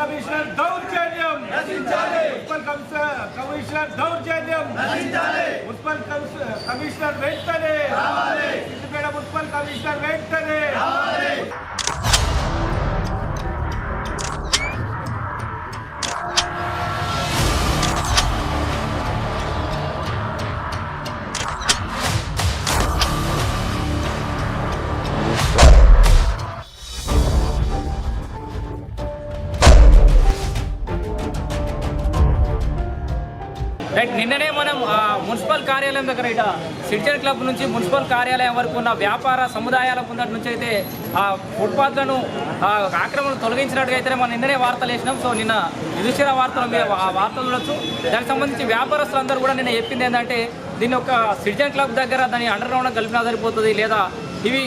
Commissioner దౌర్జన్యం. Municipal commissioner దౌర్జన్యం. Municipal commissioner వెంటనే. సిద్దిపేట మున్సిపల్ కమిషనర్ వెంటనే. మున్సిపల్ కార్యాలయం దగ్గర ఇట సిటిజన్ క్లబ్ నుంచి మున్సిపల్ కార్యాలయం వరకు ఉన్న వ్యాపార సముదాయాల ముందటి నుంచి అయితే ఆ ఫుట్పాత్లను ఆ, ఆక్రమణ తొలగించినట్టుగా అయితే మనం నిన్ననే వార్తలు వేసినాం. సో నిన్న యుధిష్ఠిర వార్తలు వార్తలు చూడొచ్చు. దానికి సంబంధించి వ్యాపారస్తులందరూ కూడా నిన్న చెప్పింది ఏంటంటే దీన్ని ఒక సిటిజన్ క్లబ్ దగ్గర దాన్ని అండర్ గ్రౌండ్ కలిపినా సరిపోతుంది లేదా ఇవి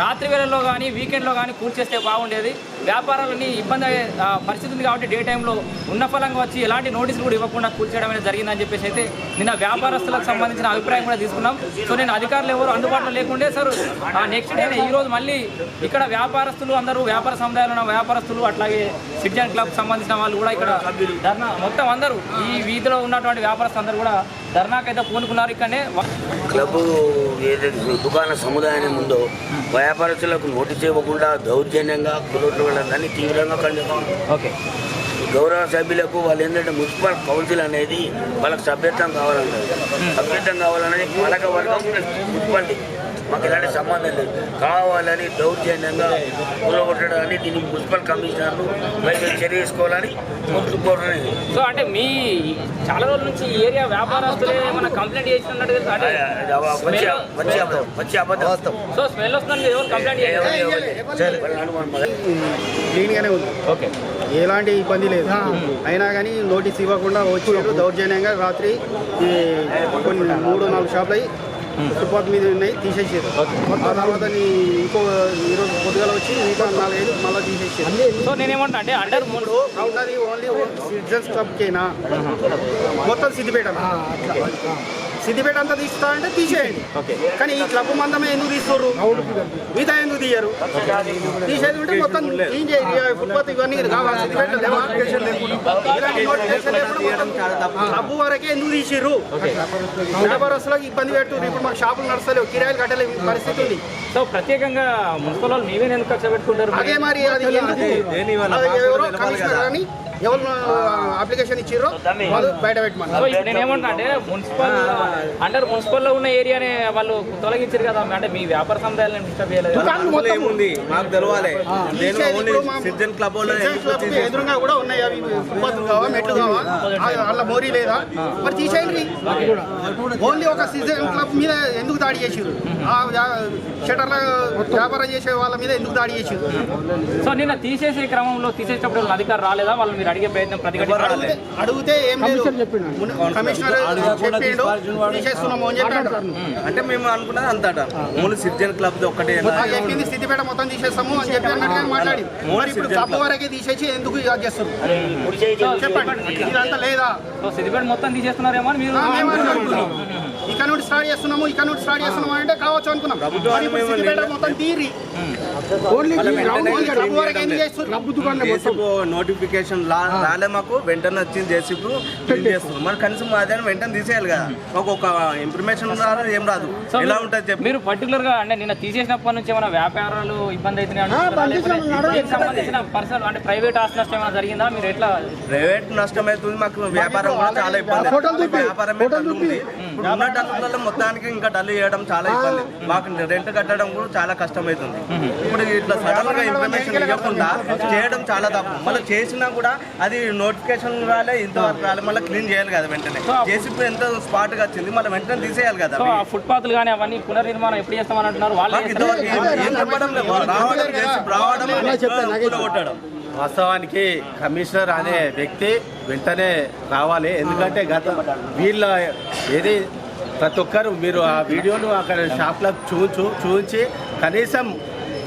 రాత్రి వేళల్లో కానీ వీకెండ్లో కానీ కూర్చేస్తే బాగుండేది. వ్యాపారాలని ఇబ్బంది అయ్యే పరిస్థితి ఉంది కాబట్టి డే టైంలో ఉన్న ఫలంగా వచ్చి ఎలాంటి నోటీసులు కూడా ఇవ్వకుండా కూల్చేయడం అనేది జరిగిందని చెప్పేసి అయితే నిన్న వ్యాపారస్తులకు సంబంధించిన అభిప్రాయం కూడా తీసుకున్నాం. సో నేను అధికారులు ఎవరు అందుబాటులో లేకుండే సార్ నెక్స్ట్ డే ఈ రోజు మళ్ళీ ఇక్కడ వ్యాపారస్తులు అందరూ వ్యాపార సముదాయాలు ఉన్న వ్యాపారస్తులు అట్లాగే సిటిజన్ క్లబ్ సంబంధించిన వాళ్ళు కూడా ఇక్కడ ధర్నా మొత్తం అందరూ ఈ వీధిలో ఉన్నటువంటి వ్యాపారస్తులు అందరూ కూడా ధర్నాకైతే పూనుకున్నారు ఇక్కడనే. క్లబ్ ఏదైతే దుకాణ సముదాయం ఉందో వ్యాపారస్తులకు నోటీస్ ఇవ్వకుండా దౌర్జన్యంగా కులవడాన్ని తీవ్రంగా ఖండిస్తాం ఓకే. గౌరవ సభ్యులకు వాళ్ళు ఏంటంటే మున్సిపల్ కౌన్సిల్ అనేది వాళ్ళకి సభ్యత్వం కావాలన్నది సభ్యత్వం కావాలనేది పాలక వర్గం మున్సిపాలిటీ మాకు ఎలాంటి సంబంధం లేదు. కావాలని దౌర్జన్యంగా కూలగొట్టడాన్ని దీన్ని మున్సిపల్ కమిషనర్లు బయట చర్య తీసుకోవాలని కోరుకోవడం సో అంటే మీ చాలా రోజుల నుంచి ఏరియా వ్యాపారస్తులే మన కంప్లైంట్ చేసినట్టు తెలుసు? అంటే వచ్చి వచ్చి అబద్ధం వచ్చి సో స్మెల్ వస్తుంది ఎవరు కంప్లైంట్ క్లీన్గానే ఉంది. ఓకే. ఎలాంటి ఇబ్బంది లేదు. అయినా కానీ నోటీస్ ఇవ్వకుండా వచ్చారు దౌర్జన్యంగా రాత్రి ఈ కొన్ని మూడు నాలుగు షాపులు అయి ఫుట్పాత్ మీద ఉన్నాయి తీసేసారు. ఆ తర్వాత ఇంకో ఈరోజు పొద్దుగాల వచ్చి ఇంకా నాలుగైదు మళ్ళీ తీసేసారు. సో నేనేమంటా అంటే అండర్ ఉన్నది ఓన్లీ సిటిజన్స్ క్లబ్కేనా? మొత్తం సిద్దిపేట సిద్దిపేట అంతా తీస్తా అంటే తీసేయండి. ఓకే. కానీ ఈ క్లబ్ మందమే ఎందుకు తీస్తారు మిగతా ఎందుకు తీయరు? తీసేది ఉంటే మొత్తం క్లీన్ చేయి ఫుట్పాత్ ఇవన్నీ కావాలి. క్లబ్ వరకే ఎందుకు తీసిర్రు? వ్యాపారస్తులకు ఇబ్బంది పెడుతుంది ఇప్పుడు మాకు షాపులు నడుస్తలేవు. కిరాయిలు కట్టలేవు. పరిస్థితి ఉంది. సో ప్రత్యేకంగా మున్సిపల్ వాళ్ళు మీవే ఎందుకు ఖర్చు పెట్టుకుంటారు? అదే మరి అది ఎందుకు? అది ఎవరో కమిషనర్ కానీ ఎవరు అప్లికేషన్ ఇచ్చిర్రో వాళ్ళు బయట పెట్టమన్నారు. ఇప్పుడు నేనేమంటా అంటే మున్సిపల్ అండర్ మున్సిపల్లో ఉన్న ఏరియానే వాళ్ళు తొలగించారు కదా అంటే మీ వ్యాపార సముదాయాలను డిస్టర్బ్ చేయలేదు ఏముంది? మాకు తెలవాలి. నేను ఓన్లీ సిటిజన్ క్లబ్ ఎదురుగా కూడా ఉన్నాయి అవి కావా మెట్లు కావా? ఆ- అలా మోరీ లేదా? మరి తీసేయండి. ఓన్లీ ఒక సిటిజన్ క్లబ్ మీద ఎందుకు దాడి చేసిరు ఆ షటర్ల వ్యాపారం చేసే వాళ్ళ మీద ఎందుకు దాడి చేసిరు సో నిన్న తీసేసే క్రమంలో తీసేటప్పుడు వాళ్ళ అధికారులు రాలేదా? వాళ్ళు మీరు అడిగే ప్రయత్నం ప్రతిఘటన అడిగితే ఏం లేదు. మున్- కమిషనర్ చెప్పిండు. తీసేస్తున్నాము అని చెప్పాడు. అంటే మేము అనుకున్నది అంతట. ఓన్లీ సిటిజన్ క్లబ్ ఒక్కటే ఆ చెప్పింది స్థితిపేట మొత్తం తీసేస్తాము అని చెప్పి అన్నట్టుగా మాట్లాడి మరి ఇప్పుడు క్లబ్. వరకే తీసేసి ఎందుకు చేస్తారు చెప్పండి. ఇదంతా లేదా? సో సిద్దిపేట మొత్తం తీసేస్తున్నారేమో మీరు. ఇక్కడ నుండి స్టార్ట్ చేస్తున్నాము ఇక్కడ నుండి స్టార్ట్ చేస్తున్నాము అంటే కావచ్చు అనుకున్నాం. సిద్దిపేట మొత్తం తీరి. నోటిఫికేషన్ రాలే మాకు వెంటనే వచ్చింది జేసీపీ చేస్తున్నాం. మరి కనీసం అదే వెంటనే తీసేయాలి కదా మాకు ఒక ఇన్ఫర్మేషన్ రాదు ఏం రాదు. ఎలా ఉంటుంది చెప్పి. మీరు పర్టికులర్గా అంటే నిన్న తీసేసినప్పటి నుంచి ఏమైనా వ్యాపారాలు ఇబ్బంది అవుతున్నాయి? సంబంధించిన పర్సనల్ అంటే ప్రైవేట్ ఆస్తి నష్టం ఏమైనా జరిగిందా? మీరు ఎట్లా ప్రైవేట్ నష్టం అవుతుంది మాకు వ్యాపారం కూడా చాలా ఇబ్బంది. వ్యాపారం ఉన్న డల్లలో మొత్తానికి ఇంకా డల్ చేయడం చాలా ఇబ్బంది. మాకు రెంట్ కట్టడం కూడా చాలా కష్టం అవుతుంది ఇప్పుడు ఇట్లా సడన్గా ఇన్ఫర్మేషన్ ఇవ్వకుండా చేయడం చాలా తప్పు. మళ్ళీ చేసినా కూడా అది నోటిఫికేషన్ రాలే ఇంతవరకు రాలే మళ్ళీ క్లీన్ చేయాలి కదా వెంటనే. చేసి ఎంత స్పాట్గా వచ్చింది మళ్ళీ వెంటనే తీసేయాలి కదా సో ఆ ఫుట్పాత్లు కానీ అవన్నీ పునర్నిర్మాణం ఎప్పుడు చేస్తామని అంటున్నారు? వాళ్ళు వాస్తవానికి కమిషనర్ అనే వ్యక్తి వెంటనే రావాలి. ఎందుకంటే గత వీళ్ళ ఏది ప్రతి ఒక్కరు మీరు ఆ వీడియోను అక్కడ షాప్లో చూచు చూపించి కనీసం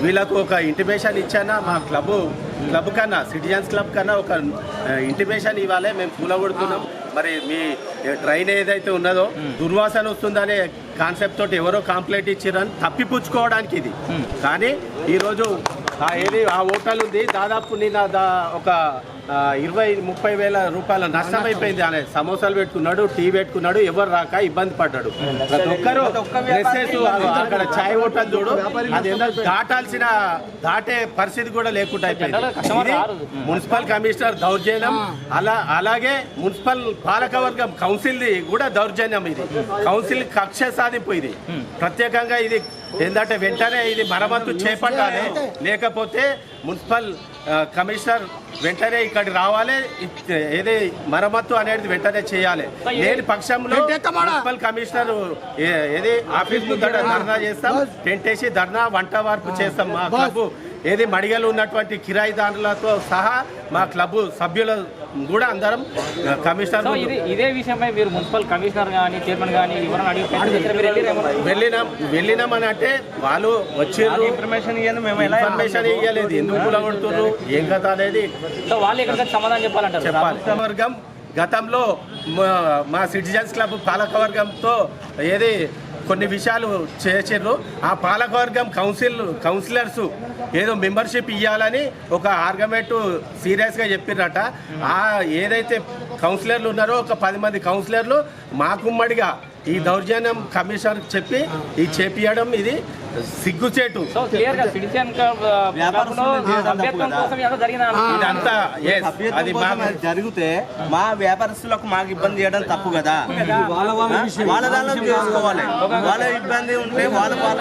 వీళ్ళకు ఒక ఇంటిమేషన్ ఇచ్చానా? మా క్లబ్ క్లబ్ కన్నా సిటిజన్స్ క్లబ్ కన్నా ఒక ఇంటిమేషన్ ఇవ్వాలి. మేము కూలగొడుతున్నాం మరి మీ ట్రైన్ ఏదైతే ఉన్నదో దుర్వాసన వస్తుందనే కాన్సెప్ట్ తోటి ఎవరో కాంప్లైంట్ ఇచ్చారని తప్పిపుచ్చుకోవడానికి ఇది. కానీ ఈరోజు ఆ ఏది ఆ హోటల్ ఉంది దాదాపు నిన్న దా ఒక ఇరవై ముప్పై వేల రూపాయల నష్టం అయిపోయింది ఆయన సమోసాలు పెట్టుకున్నాడు టీ పెట్టుకున్నాడు ఎవరు రాక ఇబ్బంది పడ్డాడు. ప్రతి ఒక్కరు డ్రెస్సెస్ అక్కడ ఛాయ్ హోటల్ చూడు అది దాటాల్సిన దాటే పరిస్థితి కూడా లేకుండా అయిపోయింది. మున్సిపల్ కమిషనర్ దౌర్జన్యం అలా అలాగే మున్సిపల్ పాలకవర్గం కౌన్సిల్ కూడా దౌర్జన్యం ఇది. కౌన్సిల్ కక్ష సాధింపు ఇది ప్రత్యేకంగా ఇది ఏంటంటే వెంటనే ఇది మరమ్మతు చేపట్టాలి. లేకపోతే మున్సిపల్ కమిషనర్ వెంటనే ఇక్కడికి రావాలి. ఏది మరమ్మతు అనేది వెంటనే చేయాలి. లేని పక్షంలో మున్సిపల్ కమిషనర్ ఏది ఆఫీస్ ముందర ధర్నా చేస్తాం. టెంట్ వేసి ధర్నా వంట వార్పు చేస్తాం మా క్లబ్. ఏది మడిగలు ఉన్నటువంటి కిరాయిదారులతో సహా మా క్లబ్ సభ్యుల కూడా అందరం కమిషనర్ ఇది ఇదే విషయమై మీరు మున్సిపల్ కమిషనర్ కానీ చైర్మన్ కానీ వెళ్ళిరేమో వెళ్ళినాం. వెళ్ళినామని అంటే వాళ్ళు వచ్చారు ఇన్ఫర్మేషన్ ఇవ్వండి మేము ఎలా ఇన్ఫర్మేషన్ ఇవ్వలేదు ఎందుకు కూలగొడుతున్నారు ఏం కథ అనేది సో వాళ్ళు ఎక్కడికి సమాధానం చెప్పాలంటారు? చెప్పాలి. వర్గం గతంలో మా- మా సిటిజన్స్ క్లబ్ పాలకవర్గంతో ఏది కొన్ని విషయాలు చేసారు ఆ పాలకవర్గం కౌన్సిల్ కౌన్సిలర్స్ ఏదో మెంబర్షిప్ ఇవ్వాలని ఒక ఆర్గ్యుమెంట్ సీరియస్గా చెప్పిర్రట. ఆ ఏదైతే కౌన్సిలర్లు ఉన్నారో ఒక పది మంది కౌన్సిలర్లు మాకుమ్మడిగా ఈ దౌర్జన్యం కమిషనర్ చెప్పి ఈ చేపియడం ఇది. సిగ్గుచేటు. జరిగితే మా వ్యాపారస్తులకు మాకు ఇబ్బంది చేయడం తప్పు కదా. వాళ్ళ దానిలో చేసుకోవాలి. వాళ్ళ ఇబ్బంది ఉంటే వాళ్ళ వాళ్ళ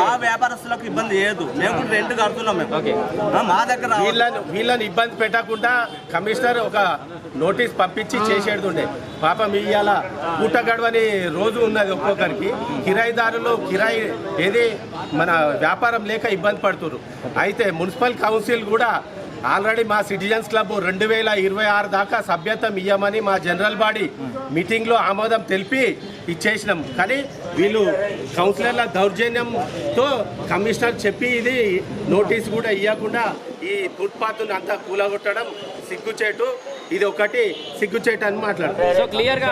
మా వ్యాపారస్తులకు ఇబ్బంది చేయదు. మేము కూడా రెంట్ కడుతున్నాం మేము. మా దగ్గర వీళ్ళని వీళ్ళని ఇబ్బంది పెట్టకుండా కమిషనర్ ఒక నోటీస్ పంపించి చేసేది ఉండే పాపం ఇవాళ పూట గడవని రోజు ఉన్నది ఒక్కొక్కరికి. కిరాయిదారులు కిరాయి ఏది? మన వ్యాపారం లేక ఇబ్బంది పడుతున్నారు అయితే మున్సిపల్ కౌన్సిల్ కూడా ఆల్రెడీ మా సిటిజన్స్ క్లబ్ రెండు వేల ఇరవై ఆరు దాకా సభ్యత్వం ఇయ్యమని మా జనరల్ బాడీ మీటింగ్లో ఆమోదం తెలిపి ఇచ్చేసినాం. కానీ వీళ్ళు కౌన్సిలర్ల దౌర్జన్యంతో కమిషనర్ చెప్పి ఇది నోటీస్ కూడా ఇవ్వకుండా ఈ ఫుట్పాత్ను అంతా కూలగొట్టడం సిగ్గుచేటు. ఇది ఒకటి సిగ్గుచేట అని మాట్లాడుతున్నారు సో క్లియర్గా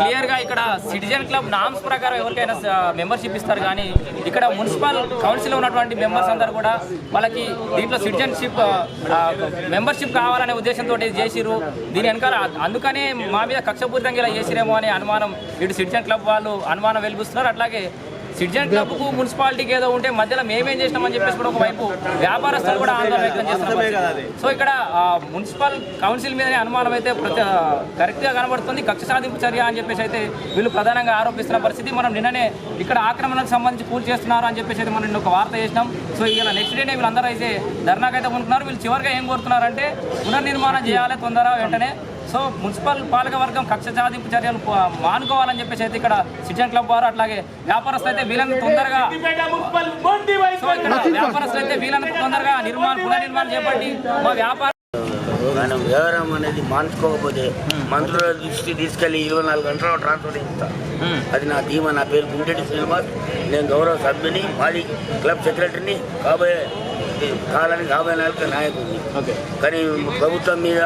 క్లియర్గా ఇక్కడ సిటిజన్ క్లబ్ నామ్స్ ప్రకారం ఎవరికైనా మెంబర్షిప్ ఇస్తారు కానీ ఇక్కడ మున్సిపల్ కౌన్సిల్ ఉన్నటువంటి మెంబర్స్ అందరు కూడా వాళ్ళకి దీంట్లో సిటిజన్షిప్ మెంబర్షిప్ కావాలనే ఉద్దేశంతో ఇది చేసిరు దీని వెనకాల అందుకనే మా మీద కక్షపూరితంగా ఇలా చేసిరేమో అనే అనుమానం ఇటు సిటిజన్ క్లబ్ వాళ్ళు అనుమానం వెలిపిస్తున్నారు. అట్లాగే సిటిజన్ క్లబ్కు మున్సిపాలిటీకి ఏదో ఉంటే మధ్యలో మేమేం చేసినామని చెప్పేసి కూడా ఒకవైపు వ్యాపారస్తులు కూడా ఆందోళన వ్యక్తం చేస్తున్నారు. సో ఇక్కడ మున్సిపల్ కౌన్సిల్ మీదనే అనుమానం అయితే ప్రతి కరెక్ట్గా కనబడుతుంది. కక్ష సాధింపు చర్య అని చెప్పేసి అయితే వీళ్ళు ప్రధానంగా ఆరోపిస్తున్న పరిస్థితి. మనం నిన్ననే ఇక్కడ ఆక్రమణకు సంబంధించి పూర్తి చేస్తున్నారు అని చెప్పేసి అయితే మనం నిన్న ఒక వార్త చేసినాం. సో ఇలా నెక్స్ట్ డేనే వీళ్ళందరూ అయితే ధర్నాకైతే ఉంటున్నారు వీళ్ళు చివరిగా ఏం కోరుతున్నారంటే పునర్నిర్మాణం చేయాలి తొందర వెంటనే. సో మున్సిపల్ పాలక వర్గం కక్ష సాధింపు చర్యలు మానుకోవాలని చెప్పేసి అయితే ఇక్కడ సిటిజన్ క్లబ్ వారు అట్లాగే వ్యాపారస్తులు అయితే వీళ్ళని తొందరగా సో ఇక్కడ వ్యాపారస్తులు అయితే వీళ్ళని తొందరగా నిర్మాణం పునర్నిర్మాణం చేపట్టి మా వ్యాపార మనం వ్యవహారం అనేది మానుకోకపోతే మంత్రుల దృష్టి తీసుకెళ్ళి ఇరవై నాలుగు గంటల్లో ట్రాన్స్ఫర్ చేస్తా అది నా ధీమా నా పేరు గుంటెటి శ్రీనివాస్. నేను గౌరవ సభ్యుని మాది క్లబ్ సెక్రటరీని కాబోయే కాలానికి కాబోయే నాయకు నాయకుడిని కానీ ప్రభుత్వం మీద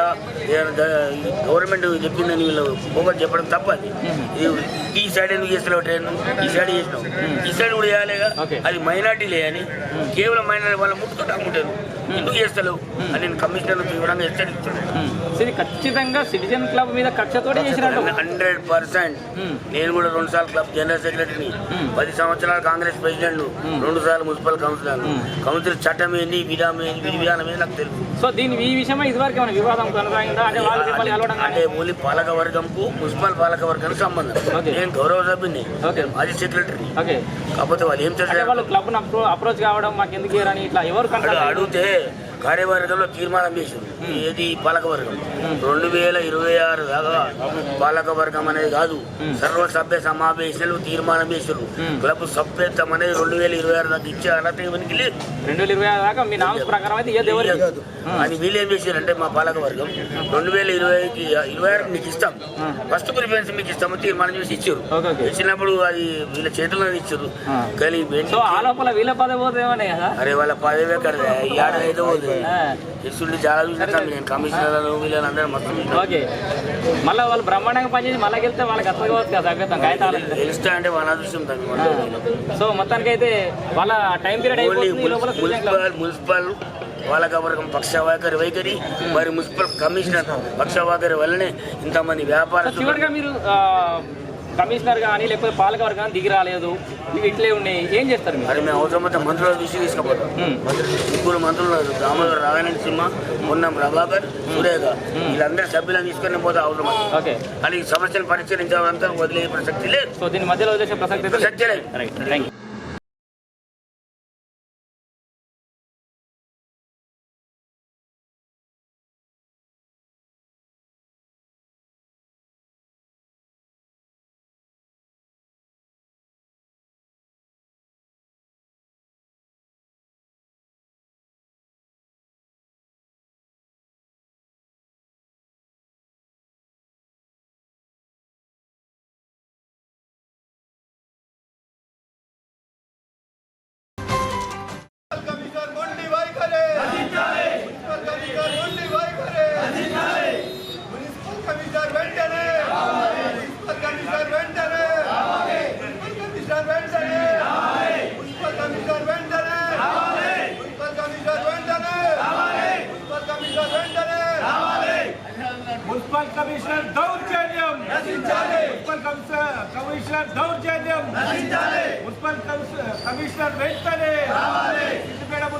గవర్నమెంట్ చెప్పిందని వీళ్ళు పోగొట్టు చెప్పడం తప్పది. ఈ సైడ్ ఎందుకు చేస్తున్నావు ట్రైన్? ఈ సైడ్ చేసినావు. ఈ సైడ్ కూడా చేయాలిగా? అది మైనార్టీలే అని కేవలం మైనార్టీ వాళ్ళ ముట్టుకుంటా అమ్ముతారు. ఎందుకు చేస్తలేవు అని నేను కమిషనర్ తీవ్రంగా హెచ్చరిస్తున్నాను. సో ఇది ఖచ్చితంగా సిటిజన్ క్లబ్ మీద చేసినట్టు. Hundred percent. నేను కూడా రెండు సార్లు క్లబ్ జనరల్ సెక్రటరీని పది సంవత్సరాలు కాంగ్రెస్ ప్రెసిడెంట్ రెండు సార్లు మున్సిపల్ కౌన్సిలర్ కౌన్సిల్ చట్టం ఏంది విధానం ఏంది విధి విధానం ఏంది నాకు తెలుసు. సో దీని ఈ విషయమై ఇదివరకు ఏమైనా వివాదం కొనసాగిందా? అంటే ఓన్లీ పాలక వర్గంకు మున్సిపల్ పాలక వర్గానికి సంబంధం. నేను గౌరవ సభ్యుని. మాజీ సెక్రటరీ ఓకే. కాకపోతే వాళ్ళు ఏం చేస్తారు వాళ్ళు క్లబ్ అప్రోచ్ కావడం మాకు ఎందుకు ఇట్లా ఎవరు అడిగితే Yeah. కార్యవర్గంలో తీర్మానం చేసింది. ఏది? పాలకవర్గం. రెండు వేల ఇరవై ఆరు దాకా పాలకవర్గం అనేది కాదు. సర్వసభ్య సమావేశాలు తీర్మానం చేశారు క్లబ్ సభ్యత్వం అనేది రెండు వేల ఇరవై ఆరు దాకా ఇచ్చే అర్హత ఇవ్వనికి లేదు. రెండు వేల ఇరవై ఆరు దాకా మీ నామ్స్ ప్రకారం అయితే ఏది ఎవరు. అని వీళ్ళు ఏం చేశారంటే మా పాలకవర్గం రెండు వేల ఇరవైకి ఇరవై ఆరు మీకు ఇస్తాం. ఫస్ట్ ప్రిఫరెన్స్ మీకు ఇస్తామని తీర్మానం చేసి ఇచ్చారు ఇచ్చినప్పుడు అది వీళ్ళ చేతుల్లో ఇచ్చారు కానీ వీళ్ళ పదవి కదా అరే వాళ్ళ పదవి ఎక్కడ ఏడాది అయితే పోతుంది ఇస్తుంటే చాలా చూసినా నేను కమిషనర్ వీళ్ళని అందరూ మొత్తం. ఓకే. మళ్ళీ వాళ్ళు బ్రహ్మాండంగా పనిచేసి మళ్ళీ వెళ్తే వాళ్ళకి అర్థం కావచ్చు కదా సభ్యత్వం కాగితాలు తెలుస్తా అంటే అదృష్టం సో మొత్తానికి అయితే వాళ్ళ టైం పీరియడ్ అయిపోతుంది లోపల మున్సిపల్ మున్సిపల్ పాలకవర్గం పక్షవాకరి వైఖరి మరి మున్సిపల్ కమిషనర్ పక్షవాకరి వల్లనే ఇంతమంది వ్యాపార సార్, చివరిగా మీరు కమిషనర్ కానీ లేకపోతే పాలక వర్గం దిగి రాలేదు. ఇవి ఇట్లే ఉన్నాయి. ఏం చేస్తారు మీరు? మేము అవసరమైతే మంత్రుల దృష్టి తీసుకుపోతాం. ముగ్గురు మంత్రులు. దామోదర్ నారాయణ సింహ పొన్నం ప్రభాకర్ సురేఖ. వీళ్ళందరూ సభ్యులను తీసుకొని పోతే అవసరం ఓకే. కానీ ఈ సమస్యను పరిష్కరించాలంతా వదిలే ప్రసక్తి లేదు. సో దీని మధ్యలో వదిలేసే ప్రసక్తి అయితే లేదు. ప్రసక్తి లేదు. రైట్ థ్యాంక్ యూ కమిషనర్ దౌర్జన్యం మున్సిపల్ కమిషనర్ కమిషనర్ దౌర్జన్యం మున్సిపల్ కమిషనర్ కమిషనర్ వెంటనే సిద్దిపేట మున్సిపల్ కమిషనర్ వెంటనే